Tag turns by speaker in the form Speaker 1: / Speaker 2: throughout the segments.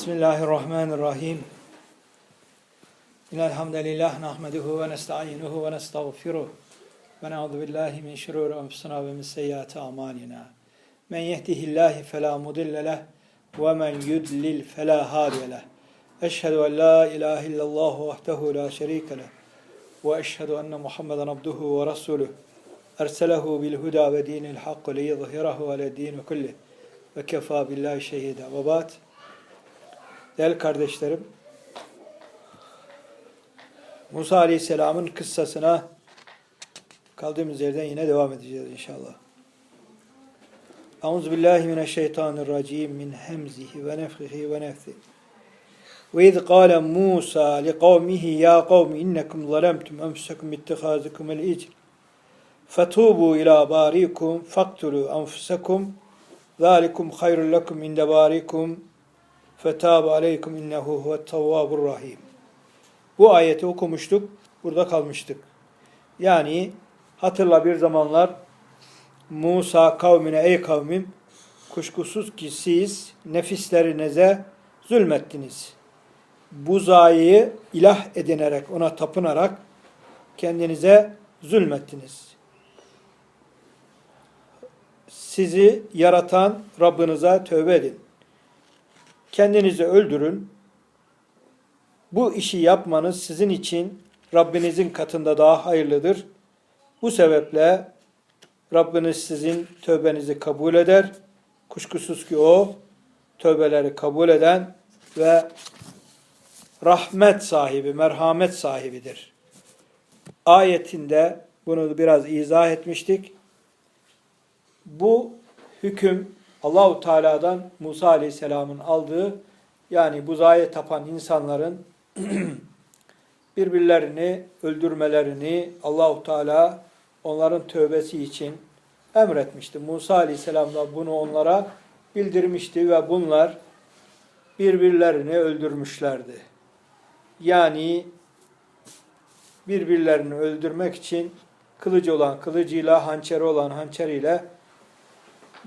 Speaker 1: بسم الله الرحمن الرحيم إن الحمد لله نحمده ونستعينه ونستغفره ونعوذ بالله من شرور أنفسنا ومن سيئات أعمالنا من يهده الله فلا مضل له ومن يدلل فلا هادي له أشهد أن لا إله إلا الله وحده لا شريك له وأشهد أن محمدا عبده ورسوله أرسله بالهدى ودين الحق ليظهره على الدين كله وكفى بالله شهيدا وبات Değerli kardeşlerim, Musa Aleyhisselam'ın kıssasına kaldığımız yerden yine devam edeceğiz inşallah. Euzu billahi mineşşeytanirracim min hemzihi ve nefhihi ve nefthi. Ve iz qâle Musa li kavmihi ya kavmi innekum zalemtum enfusakum ittihazukum el icr. Fetubu ila barikum faktulu enfusakum zalikum hayrun lekum inde barikum fetabe aleykum innehu huvet tevvabur rahim. Bu ayeti okumuştuk, burada kalmıştık. Yani hatırla bir zamanlar Musa kavmine ey kavmim kuşkusuz ki siz nefislerinize zulmettiniz. Buzayı ilah edinerek, ona tapınarak kendinize zulmettiniz. Sizi yaratan Rabbinize tövbe edin. Kendinizi öldürün. Bu işi yapmanız sizin için Rabbinizin katında daha hayırlıdır. Bu sebeple Rabbiniz sizin tövbenizi kabul eder. Kuşkusuz ki o tövbeleri kabul eden ve rahmet sahibi, merhamet sahibidir. Ayetinde bunu biraz izah etmiştik. Bu hüküm Allahu Teala'dan Musa Aleyhisselam'ın aldığı yani buzaya tapan insanların birbirlerini öldürmelerini Allahu Teala onların tövbesi için emretmişti. Musa Aleyhisselam da bunu onlara bildirmişti ve bunlar birbirlerini öldürmüşlerdi. Yani birbirlerini öldürmek için kılıcı olan kılıcıyla, hançeri olan hançeriyle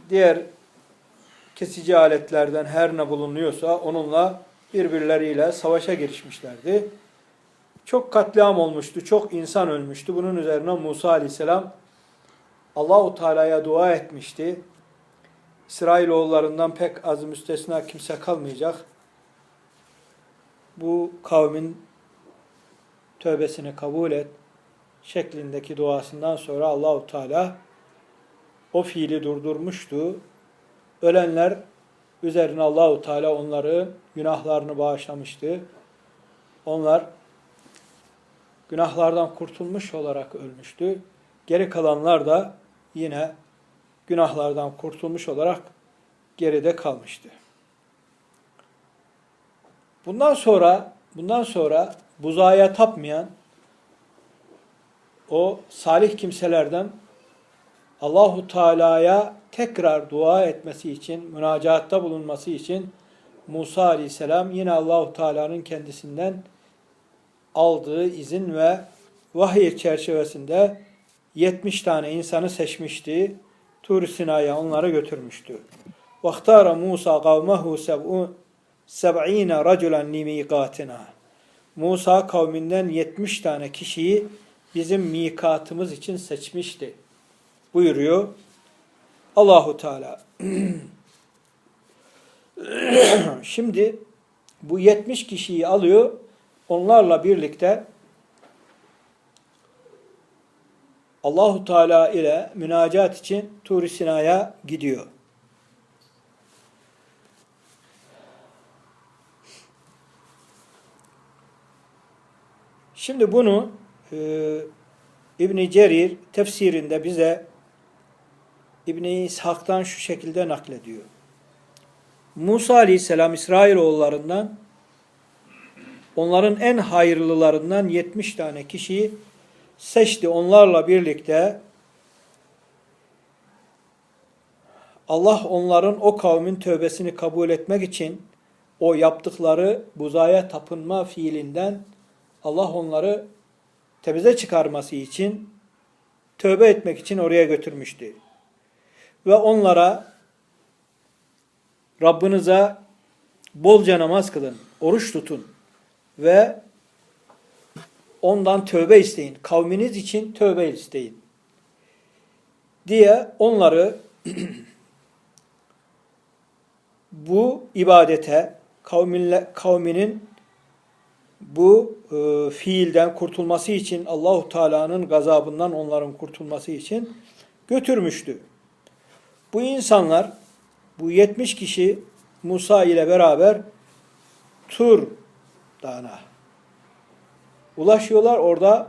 Speaker 1: diğer kesici aletlerden her ne bulunuyorsa onunla birbirleriyle savaşa girişmişlerdi. Çok katliam olmuştu, çok insan ölmüştü. Bunun üzerine Musa aleyhisselam Allahu Teala'ya dua etmişti. İsrailoğullarından pek az müstesna kimse kalmayacak. Bu kavmin tövbesini kabul et şeklindeki duasından sonra Allahu Teala o fiili durdurmuştu ölenler üzerine Allahu Teala onları günahlarını bağışlamıştı. Onlar günahlardan kurtulmuş olarak ölmüştü. Geri kalanlar da yine günahlardan kurtulmuş olarak geride kalmıştı. Bundan sonra bundan sonra buzaya tapmayan o salih kimselerden Allahu Teala'ya tekrar dua etmesi için, münacatta bulunması için Musa Aleyhisselam yine Allahu Teala'nın kendisinden aldığı izin ve vahiy çerçevesinde 70 tane insanı seçmişti. Tur Sina'ya onları götürmüştü. Vaktara Musa kavmehu seb'ine raculen limikatina. Musa kavminden 70 tane kişiyi bizim mikatımız için seçmişti. Buyuruyor Allahu Teala. Şimdi bu 70 kişiyi alıyor. Onlarla birlikte Allahu Teala ile münacat için Tur Sina'ya gidiyor. Şimdi bunu e, İbn Cerir tefsirinde bize İbni İshak'tan şu şekilde naklediyor. Musa Aleyhisselam İsrailoğullarından onların en hayırlılarından 70 tane kişiyi seçti. Onlarla birlikte Allah onların o kavmin tövbesini kabul etmek için o yaptıkları buzaya tapınma fiilinden Allah onları temize çıkarması için tövbe etmek için oraya götürmüştü ve onlara Rabbinize bolca namaz kılın, oruç tutun ve ondan tövbe isteyin. Kavminiz için tövbe isteyin. Diye onları bu ibadete kavminle, kavminin bu e, fiilden kurtulması için Allahu Teala'nın gazabından onların kurtulması için götürmüştü. Bu insanlar bu 70 kişi Musa ile beraber Tur Dağı'na ulaşıyorlar. Orada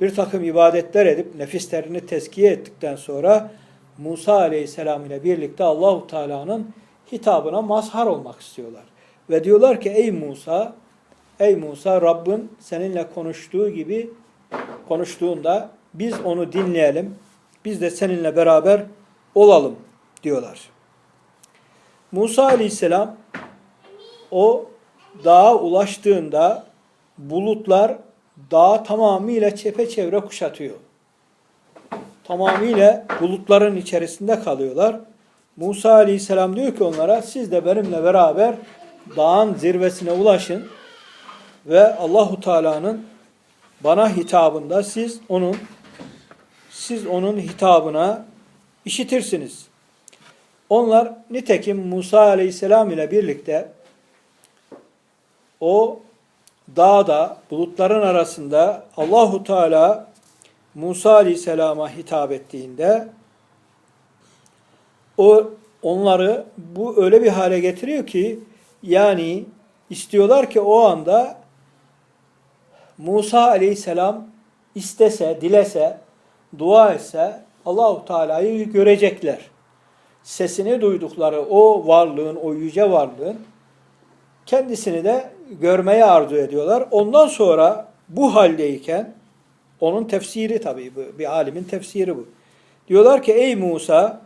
Speaker 1: bir takım ibadetler edip nefislerini teskiye ettikten sonra Musa Aleyhisselam ile birlikte Allahu Teala'nın hitabına mazhar olmak istiyorlar. Ve diyorlar ki ey Musa, ey Musa Rabbin seninle konuştuğu gibi konuştuğunda biz onu dinleyelim. Biz de seninle beraber olalım diyorlar. Musa Aleyhisselam o dağa ulaştığında bulutlar dağı tamamıyla çepeçevre kuşatıyor. Tamamıyla bulutların içerisinde kalıyorlar. Musa Aleyhisselam diyor ki onlara siz de benimle beraber dağın zirvesine ulaşın ve Allahu Teala'nın bana hitabında siz onun siz onun hitabına işitirsiniz. Onlar nitekim Musa Aleyhisselam ile birlikte o dağda bulutların arasında Allahu Teala Musa Aleyhisselam'a hitap ettiğinde o onları bu öyle bir hale getiriyor ki yani istiyorlar ki o anda Musa Aleyhisselam istese, dilese, dua etse Allahu Teala'yı görecekler. Sesini duydukları o varlığın, o yüce varlığın kendisini de görmeye arzu ediyorlar. Ondan sonra bu haldeyken onun tefsiri tabii bu bir alimin tefsiri bu. Diyorlar ki ey Musa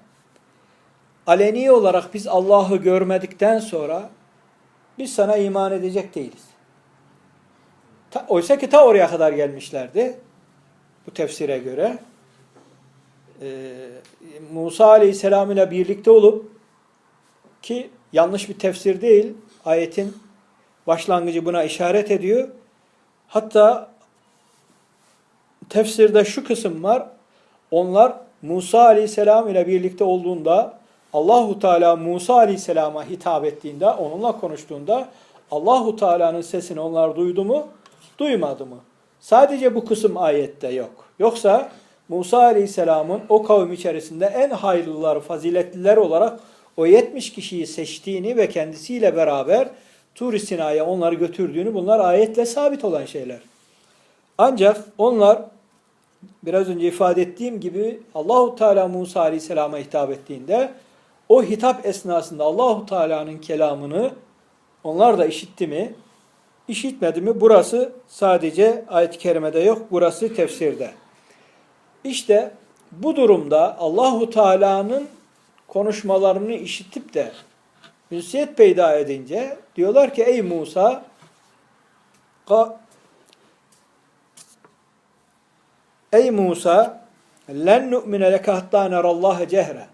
Speaker 1: aleni olarak biz Allah'ı görmedikten sonra biz sana iman edecek değiliz. Ta, oysa ki ta oraya kadar gelmişlerdi bu tefsire göre. Ee, Musa Aleyhisselam ile birlikte olup ki yanlış bir tefsir değil ayetin başlangıcı buna işaret ediyor. Hatta tefsirde şu kısım var. Onlar Musa Aleyhisselam ile birlikte olduğunda Allahu Teala Musa Aleyhisselam'a hitap ettiğinde, onunla konuştuğunda Allahu Teala'nın sesini onlar duydu mu? Duymadı mı? Sadece bu kısım ayette yok. Yoksa Musa Aleyhisselam'ın o kavim içerisinde en hayırlılar, faziletliler olarak o 70 kişiyi seçtiğini ve kendisiyle beraber Tur-i Sina'ya onları götürdüğünü bunlar ayetle sabit olan şeyler. Ancak onlar biraz önce ifade ettiğim gibi Allahu Teala Musa Aleyhisselam'a hitap ettiğinde o hitap esnasında Allahu Teala'nın kelamını onlar da işitti mi? İşitmedi mi? Burası sadece ayet-i kerimede yok. Burası tefsirde. İşte bu durumda Allahu Teala'nın konuşmalarını işitip de ünsiyet peyda edince diyorlar ki ey Musa Ey Musa len nu'mine leke hatta nerallaha cehre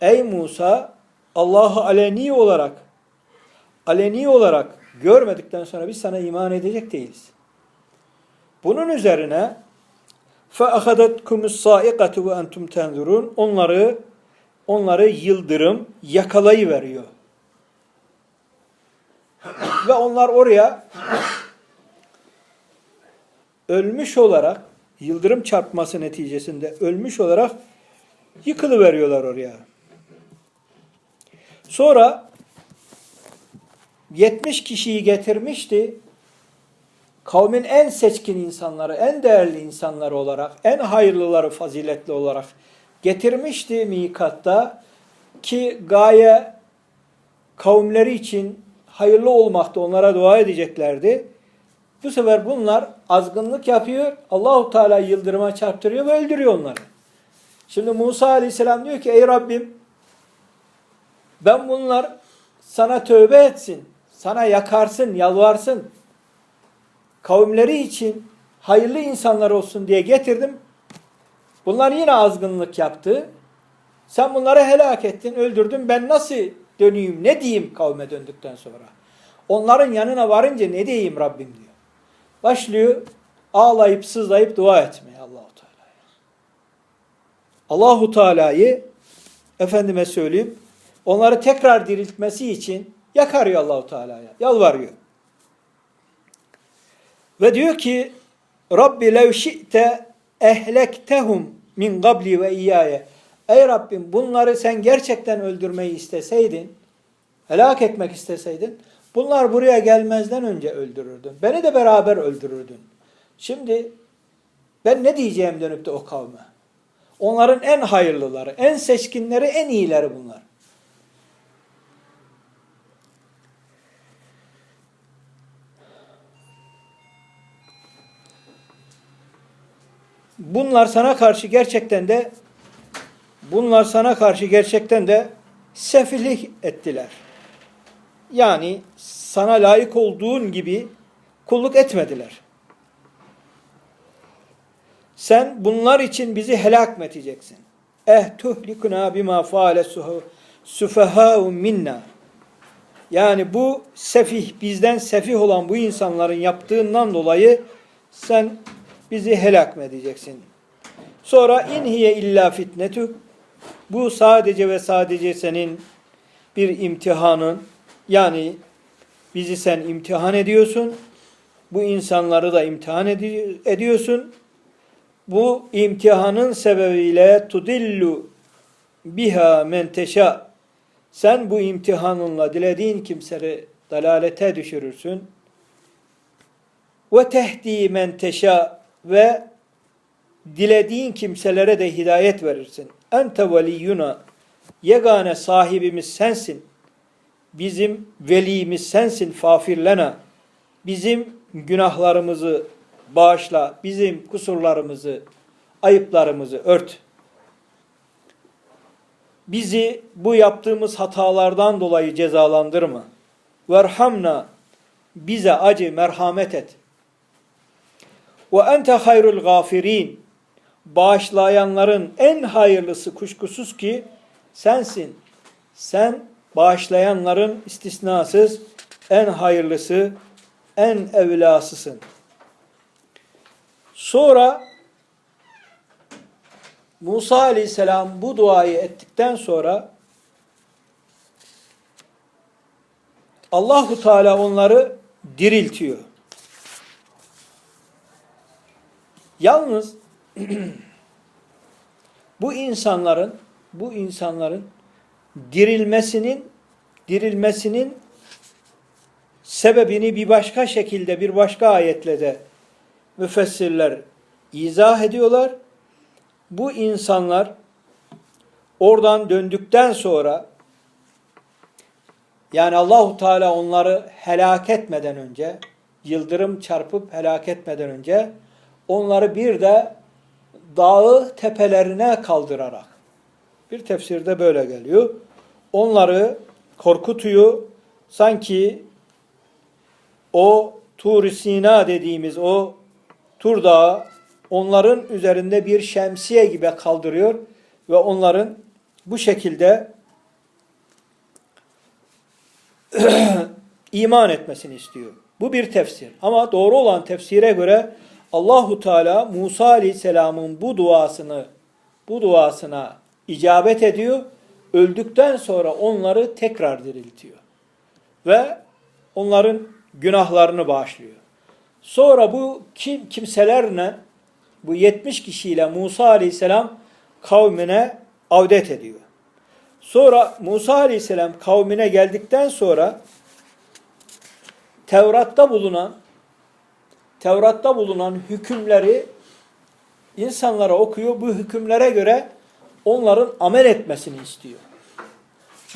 Speaker 1: Ey Musa Allah'ı aleni olarak aleni olarak görmedikten sonra biz sana iman edecek değiliz. Bunun üzerine فَاَخَدَتْكُمُ السَّائِقَةُ وَاَنْتُمْ تَنْذُرُونَ Onları onları yıldırım yakalayıveriyor. Ve onlar oraya ölmüş olarak yıldırım çarpması neticesinde ölmüş olarak yıkılıveriyorlar oraya. Sonra 70 kişiyi getirmişti. Kavmin en seçkin insanları, en değerli insanları olarak, en hayırlıları faziletli olarak getirmişti mikatta ki gaye kavimleri için hayırlı olmakta onlara dua edeceklerdi. Bu sefer bunlar azgınlık yapıyor. Allahu Teala yıldırıma çarptırıyor ve öldürüyor onları. Şimdi Musa Aleyhisselam diyor ki ey Rabbim ben bunlar sana tövbe etsin, sana yakarsın, yalvarsın. Kavimleri için hayırlı insanlar olsun diye getirdim. Bunlar yine azgınlık yaptı. Sen bunları helak ettin, öldürdün. Ben nasıl döneyim, ne diyeyim kavme döndükten sonra? Onların yanına varınca ne diyeyim Rabbim diyor. Başlıyor ağlayıp sızlayıp dua etmeye Allahu Teala'ya. Allahu Teala'yı efendime söyleyeyim onları tekrar diriltmesi için yakarıyor Allahu Teala'ya. Yalvarıyor. Ve diyor ki Rabbi lev şi'te ehlektehum min gabli ve iyyaye. Ey Rabbim bunları sen gerçekten öldürmeyi isteseydin, helak etmek isteseydin, bunlar buraya gelmezden önce öldürürdün. Beni de beraber öldürürdün. Şimdi ben ne diyeceğim dönüp de o kavme? Onların en hayırlıları, en seçkinleri, en iyileri bunlar. Bunlar sana karşı gerçekten de bunlar sana karşı gerçekten de sefillik ettiler. Yani sana layık olduğun gibi kulluk etmediler. Sen bunlar için bizi helak mı? Eh tuhlikuna bima faale sufehâ'u minna. Yani bu sefih, bizden sefih olan bu insanların yaptığından dolayı sen bizi helak mı edeceksin? Sonra inhiye illa fitnetu. Bu sadece ve sadece senin bir imtihanın. Yani bizi sen imtihan ediyorsun. Bu insanları da imtihan edi- ediyorsun. Bu imtihanın sebebiyle tudillu biha men teşa. Sen bu imtihanınla dilediğin kimseleri dalalete düşürürsün. Ve tehdi men teşa ve dilediğin kimselere de hidayet verirsin. Ente veliyyuna yegane sahibimiz sensin. Bizim velimiz sensin fafirlena. Bizim günahlarımızı bağışla. Bizim kusurlarımızı, ayıplarımızı ört. Bizi bu yaptığımız hatalardan dolayı cezalandırma. Verhamna bize acı merhamet et. Ve ente hayrul gafirin. Bağışlayanların en hayırlısı kuşkusuz ki sensin. Sen bağışlayanların istisnasız en hayırlısı, en evlasısın. Sonra Musa aleyhisselam bu duayı ettikten sonra Allahu Teala onları diriltiyor. Yalnız bu insanların bu insanların dirilmesinin dirilmesinin sebebini bir başka şekilde bir başka ayetle de müfessirler izah ediyorlar. Bu insanlar oradan döndükten sonra yani Allahu Teala onları helak etmeden önce yıldırım çarpıp helak etmeden önce onları bir de dağı tepelerine kaldırarak bir tefsirde böyle geliyor. Onları korkutuyor. Sanki o Tur Sina dediğimiz o Tur Dağı onların üzerinde bir şemsiye gibi kaldırıyor ve onların bu şekilde iman etmesini istiyor. Bu bir tefsir. Ama doğru olan tefsire göre Allahu Teala Musa Aleyhisselam'ın bu duasını bu duasına icabet ediyor. Öldükten sonra onları tekrar diriltiyor. Ve onların günahlarını bağışlıyor. Sonra bu kim kimselerle bu 70 kişiyle Musa Aleyhisselam kavmine avdet ediyor. Sonra Musa Aleyhisselam kavmine geldikten sonra Tevrat'ta bulunan Tevrat'ta bulunan hükümleri insanlara okuyor. Bu hükümlere göre onların amel etmesini istiyor.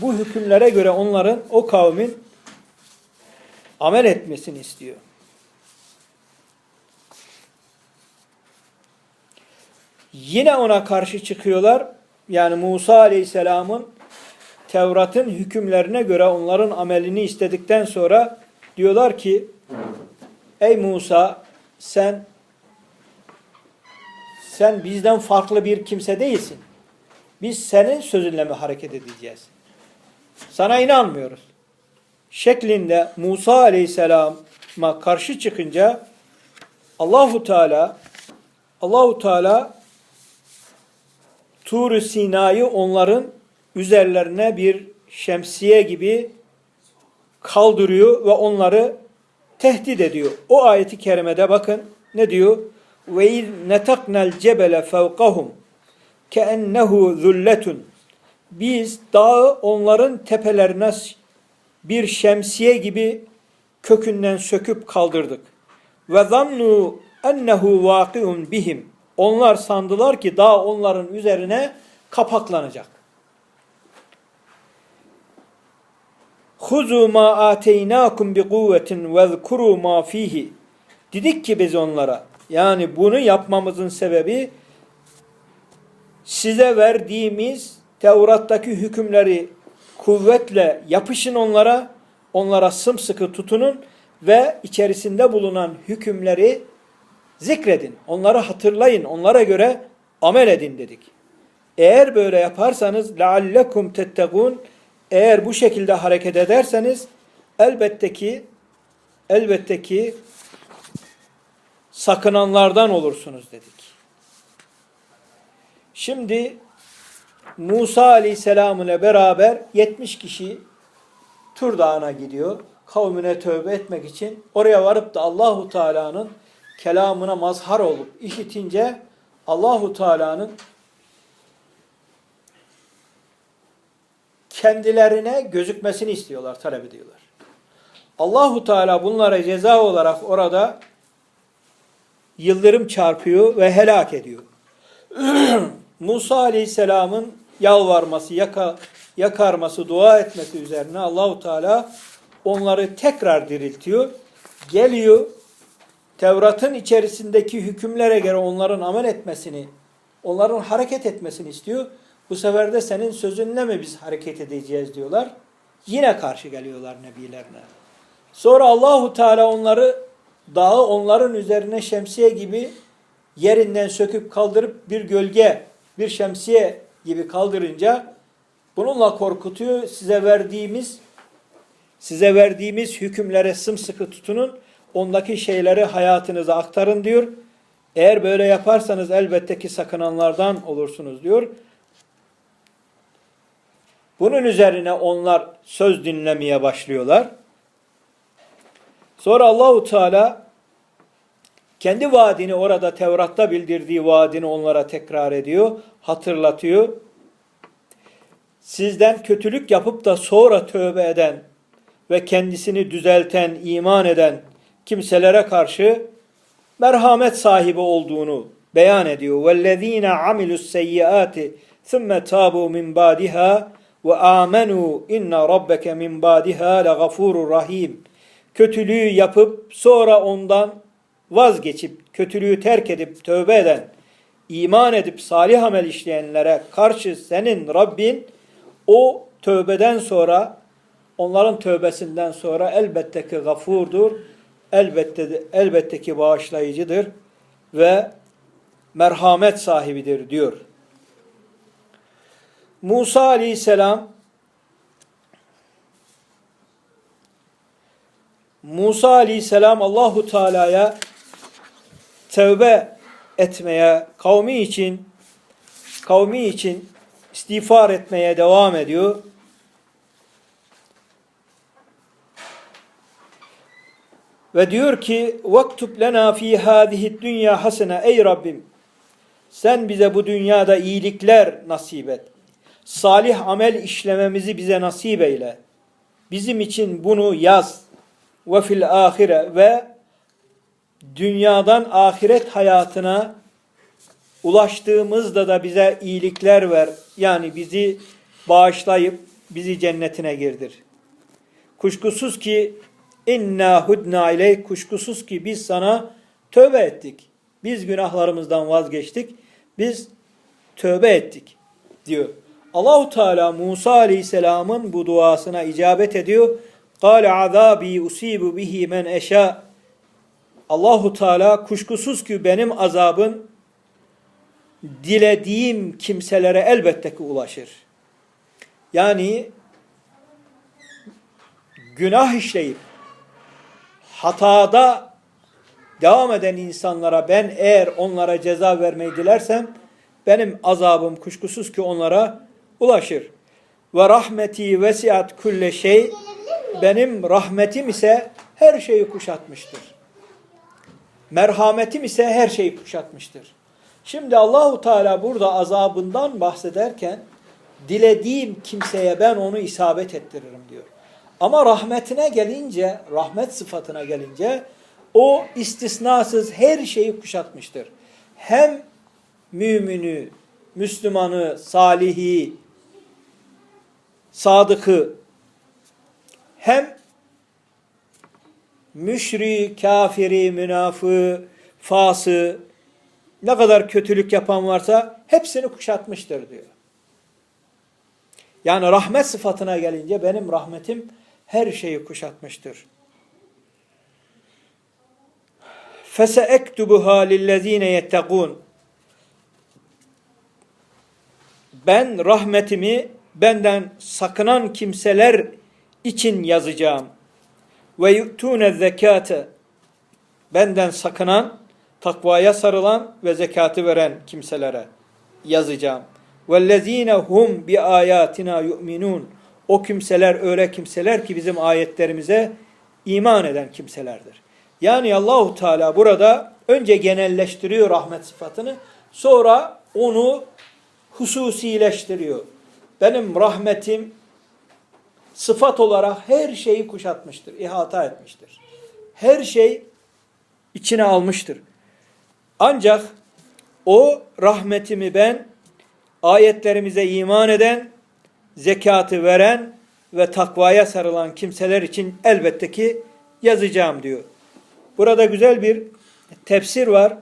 Speaker 1: Bu hükümlere göre onların o kavmin amel etmesini istiyor. Yine ona karşı çıkıyorlar. Yani Musa Aleyhisselam'ın Tevrat'ın hükümlerine göre onların amelini istedikten sonra diyorlar ki Ey Musa sen sen bizden farklı bir kimse değilsin. Biz senin sözünle mi hareket edeceğiz? Sana inanmıyoruz. şeklinde Musa Aleyhisselam'a karşı çıkınca Allahu Teala Allahu Teala Tur-u Sina'yı onların üzerlerine bir şemsiye gibi kaldırıyor ve onları tehdit ediyor. O ayeti kerimede bakın ne diyor? Ve iz netaknal cebele fevkahum keennehu zulletun. Biz dağı onların tepelerine bir şemsiye gibi kökünden söküp kaldırdık. Ve zannu ennehu vakiun bihim. Onlar sandılar ki dağ onların üzerine kapaklanacak. Huzu ma ateynakum bi kuvvetin ve zkuru ma fihi. Dedik ki biz onlara yani bunu yapmamızın sebebi size verdiğimiz Tevrat'taki hükümleri kuvvetle yapışın onlara, onlara sımsıkı tutunun ve içerisinde bulunan hükümleri zikredin. Onları hatırlayın, onlara göre amel edin dedik. Eğer böyle yaparsanız leallekum tettegûn eğer bu şekilde hareket ederseniz elbette ki elbette ki sakınanlardan olursunuz dedik. Şimdi Musa Aleyhisselam ile beraber 70 kişi Tur Dağı'na gidiyor. Kavmine tövbe etmek için. Oraya varıp da Allahu Teala'nın kelamına mazhar olup işitince Allahu Teala'nın kendilerine gözükmesini istiyorlar, talep ediyorlar. Allahu Teala bunlara ceza olarak orada yıldırım çarpıyor ve helak ediyor. Musa Aleyhisselam'ın yalvarması, yaka, yakarması, dua etmesi üzerine Allahu Teala onları tekrar diriltiyor. Geliyor Tevrat'ın içerisindeki hükümlere göre onların amel etmesini, onların hareket etmesini istiyor. Bu sefer de senin sözünle mi biz hareket edeceğiz diyorlar. Yine karşı geliyorlar nebilerine. Sonra Allahu Teala onları dağı onların üzerine şemsiye gibi yerinden söküp kaldırıp bir gölge, bir şemsiye gibi kaldırınca bununla korkutuyor. Size verdiğimiz size verdiğimiz hükümlere sımsıkı tutunun. Ondaki şeyleri hayatınıza aktarın diyor. Eğer böyle yaparsanız elbette ki sakınanlardan olursunuz diyor. Bunun üzerine onlar söz dinlemeye başlıyorlar. Sonra Allahu Teala kendi vaadini orada Tevrat'ta bildirdiği vaadini onlara tekrar ediyor, hatırlatıyor. Sizden kötülük yapıp da sonra tövbe eden ve kendisini düzelten, iman eden kimselere karşı merhamet sahibi olduğunu beyan ediyor. وَالَّذ۪ينَ عَمِلُوا السَّيِّئَاتِ ثُمَّ تَابُوا مِنْ بَعْدِهَا ve amenu inna rabbeke min badiha la gafurur rahim. Kötülüğü yapıp sonra ondan vazgeçip kötülüğü terk edip tövbe eden, iman edip salih amel işleyenlere karşı senin Rabbin o tövbeden sonra onların tövbesinden sonra elbette ki gafurdur. Elbette elbette ki bağışlayıcıdır ve merhamet sahibidir diyor. Musa aleyhisselam Musa aleyhisselam Allahu Teala'ya tövbe etmeye, kavmi için kavmi için istiğfar etmeye devam ediyor. Ve diyor ki vaktub lena fi hadihi dünya hasene ey Rabbim sen bize bu dünyada iyilikler nasip et. Salih amel işlememizi bize nasip eyle. Bizim için bunu yaz. Ve fil ahire ve dünyadan ahiret hayatına ulaştığımızda da bize iyilikler ver. Yani bizi bağışlayıp bizi cennetine girdir. Kuşkusuz ki inna hudna ileyk kuşkusuz ki biz sana tövbe ettik. Biz günahlarımızdan vazgeçtik. Biz tövbe ettik diyor. Allahu Teala Musa Aleyhisselam'ın bu duasına icabet ediyor. Kale azabi usibu bihi men eşa. Allahu Teala kuşkusuz ki benim azabım dilediğim kimselere elbette ki ulaşır. Yani günah işleyip hatada devam eden insanlara ben eğer onlara ceza vermeyi dilersem benim azabım kuşkusuz ki onlara ulaşır. Ve rahmeti vesiat külle şey benim rahmetim ise her şeyi kuşatmıştır. Merhametim ise her şeyi kuşatmıştır. Şimdi Allahu Teala burada azabından bahsederken dilediğim kimseye ben onu isabet ettiririm diyor. Ama rahmetine gelince, rahmet sıfatına gelince o istisnasız her şeyi kuşatmıştır. Hem mümini, Müslümanı, salihi, sadıkı hem müşri, kafiri, münafığı, fası, ne kadar kötülük yapan varsa hepsini kuşatmıştır diyor. Yani rahmet sıfatına gelince benim rahmetim her şeyi kuşatmıştır. فَسَاَكْتُبُهَا لِلَّذ۪ينَ يَتَّقُونَ Ben rahmetimi benden sakınan kimseler için yazacağım. Ve yu'tune zekate benden sakınan, takvaya sarılan ve zekatı veren kimselere yazacağım. Vellezine hum bi ayatina yu'minun. O kimseler öyle kimseler ki bizim ayetlerimize iman eden kimselerdir. Yani Allahu Teala burada önce genelleştiriyor rahmet sıfatını, sonra onu hususileştiriyor. Benim rahmetim sıfat olarak her şeyi kuşatmıştır, ihata etmiştir. Her şey içine almıştır. Ancak o rahmetimi ben ayetlerimize iman eden, zekatı veren ve takvaya sarılan kimseler için elbette ki yazacağım diyor. Burada güzel bir tefsir var.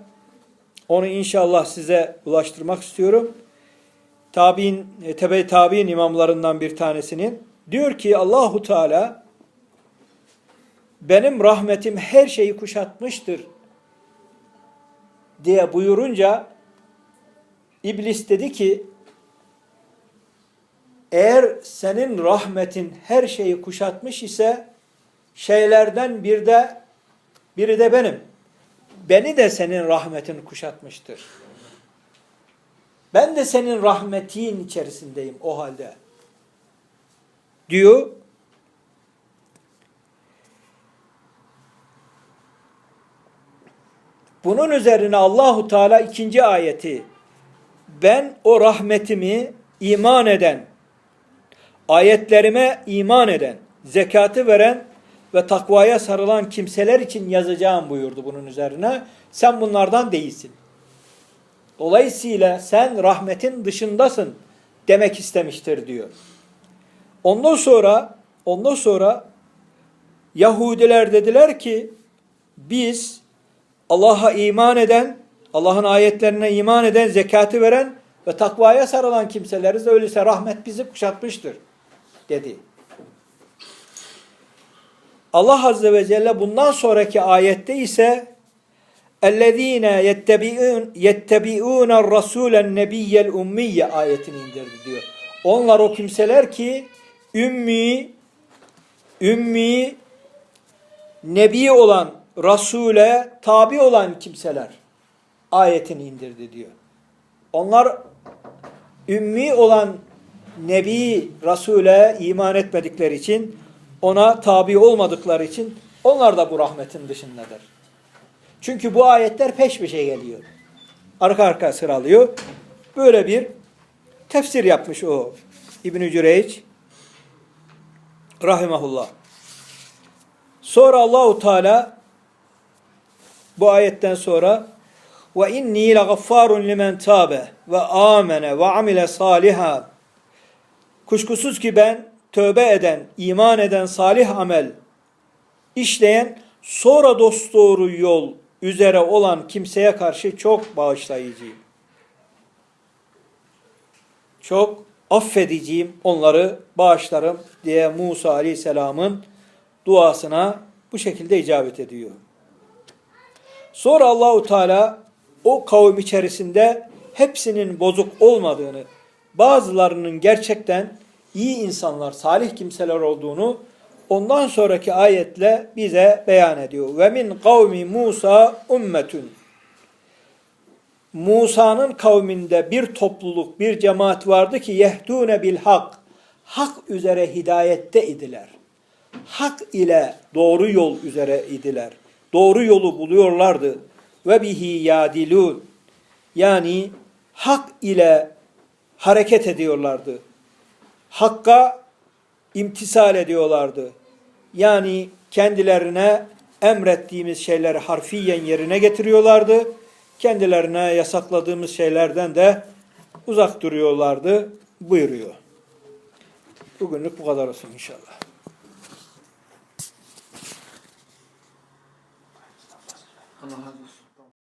Speaker 1: Onu inşallah size ulaştırmak istiyorum. Tabi'in, tebe tabi'in imamlarından bir tanesinin diyor ki Allahu Teala benim rahmetim her şeyi kuşatmıştır diye buyurunca İblis dedi ki eğer senin rahmetin her şeyi kuşatmış ise şeylerden bir de biri de benim. Beni de senin rahmetin kuşatmıştır. Ben de senin rahmetin içerisindeyim o halde. Diyor. Bunun üzerine Allahu Teala ikinci ayeti ben o rahmetimi iman eden, ayetlerime iman eden, zekatı veren ve takvaya sarılan kimseler için yazacağım buyurdu bunun üzerine. Sen bunlardan değilsin. Dolayısıyla sen rahmetin dışındasın demek istemiştir diyor. Ondan sonra ondan sonra Yahudiler dediler ki biz Allah'a iman eden, Allah'ın ayetlerine iman eden, zekatı veren ve takvaya sarılan kimseleriz. Öyleyse rahmet bizi kuşatmıştır dedi. Allah Azze ve Celle bundan sonraki ayette ise اَلَّذ۪ينَ يَتَّبِعُونَ الرَّسُولَ النَّبِيَّ الْاُمِّيَّ ayetini indirdi diyor. Onlar o kimseler ki ümmi, ümmi, nebi olan, Resul'e tabi olan kimseler ayetini indirdi diyor. Onlar ümmi olan Nebi, Resul'e iman etmedikleri için, ona tabi olmadıkları için onlar da bu rahmetin dışındadır. Çünkü bu ayetler peş peşe geliyor. Arka arka sıralıyor. Böyle bir tefsir yapmış o İbn-i Cüreyç rahimahullah. Sonra Allahu Teala bu ayetten sonra ve inni lagaffarun limen tabe ve amene ve amile saliha Kuşkusuz ki ben tövbe eden, iman eden, salih amel işleyen, sonra dosdoğru yol üzere olan kimseye karşı çok bağışlayıcıyım. Çok affediciyim, onları bağışlarım diye Musa Aleyhisselam'ın duasına bu şekilde icabet ediyor. Sonra Allahu Teala o kavim içerisinde hepsinin bozuk olmadığını, bazılarının gerçekten iyi insanlar, salih kimseler olduğunu ondan sonraki ayetle bize beyan ediyor. Ve min kavmi Musa ummetun. Musa'nın kavminde bir topluluk, bir cemaat vardı ki yehdûne bil hak. Hak üzere hidayette idiler. Hak ile doğru yol üzere idiler. Doğru yolu buluyorlardı. Ve bihi yadilun. Yani hak ile hareket ediyorlardı. Hakka imtisal ediyorlardı. Yani kendilerine emrettiğimiz şeyleri harfiyen yerine getiriyorlardı. Kendilerine yasakladığımız şeylerden de uzak duruyorlardı buyuruyor. Bugünlük bu kadar olsun inşallah.
Speaker 2: Allah.